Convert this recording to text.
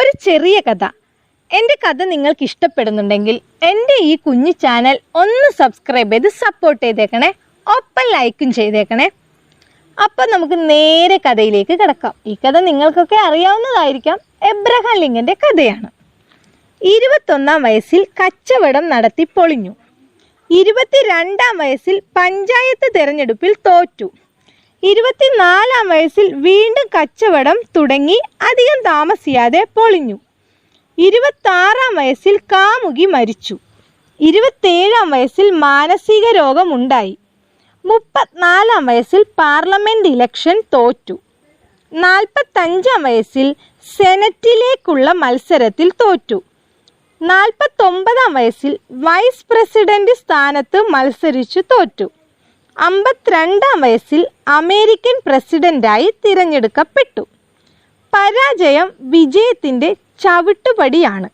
ഒരു ചെറിയ കഥ. എന്റെ കഥ നിങ്ങൾക്ക് ഇഷ്ടപ്പെടുന്നുണ്ടെങ്കിൽ എന്റെ ഈ കുഞ്ഞു ചാനൽ ഒന്ന് സബ്സ്ക്രൈബ് ചെയ്ത് സപ്പോർട്ട് ചെയ്തേക്കണേ. ഒപ്പം ലൈക്കും ചെയ്തേക്കണേ. അപ്പം നമുക്ക് നേരെ കഥയിലേക്ക് കിടക്കാം. ഈ കഥ നിങ്ങൾക്കൊക്കെ അറിയാവുന്നതായിരിക്കാം. എബ്രഹാം ലിങ്കന്റെ കഥയാണ്. ഇരുപത്തൊന്നാം വയസ്സിൽ കച്ചവടം നടത്തി പൊളിഞ്ഞു. ഇരുപത്തിരണ്ടാം വയസ്സിൽ പഞ്ചായത്ത് തിരഞ്ഞെടുപ്പിൽ തോറ്റു. ഇരുപത്തിനാലാം വയസ്സിൽ വീണ്ടും കച്ചവടം തുടങ്ങി അധികം താമസിയാതെ പൊളിഞ്ഞു. ഇരുപത്താറാം വയസ്സിൽ കാമുകി മരിച്ചു. ഇരുപത്തേഴാം വയസ്സിൽ മാനസിക രോഗമുണ്ടായി. മുപ്പത്തിനാലാം വയസ്സിൽ പാർലമെന്റ് ഇലക്ഷൻ തോറ്റു. നാൽപ്പത്തഞ്ചാം വയസ്സിൽ സെനറ്റിലേക്കുള്ള മത്സരത്തിൽ തോറ്റു. നാൽപ്പത്തൊമ്പതാം വയസ്സിൽ വൈസ് പ്രസിഡന്റ് സ്ഥാനത്ത് മത്സരിച്ചു തോറ്റു. അമ്പത്തിരണ്ടാം വയസ്സിൽ അമേരിക്കൻ പ്രസിഡന്റായി തിരഞ്ഞെടുക്കപ്പെട്ടു. പരാജയം വിജയത്തിന്റെ ചവിട്ടുപടിയാണ്.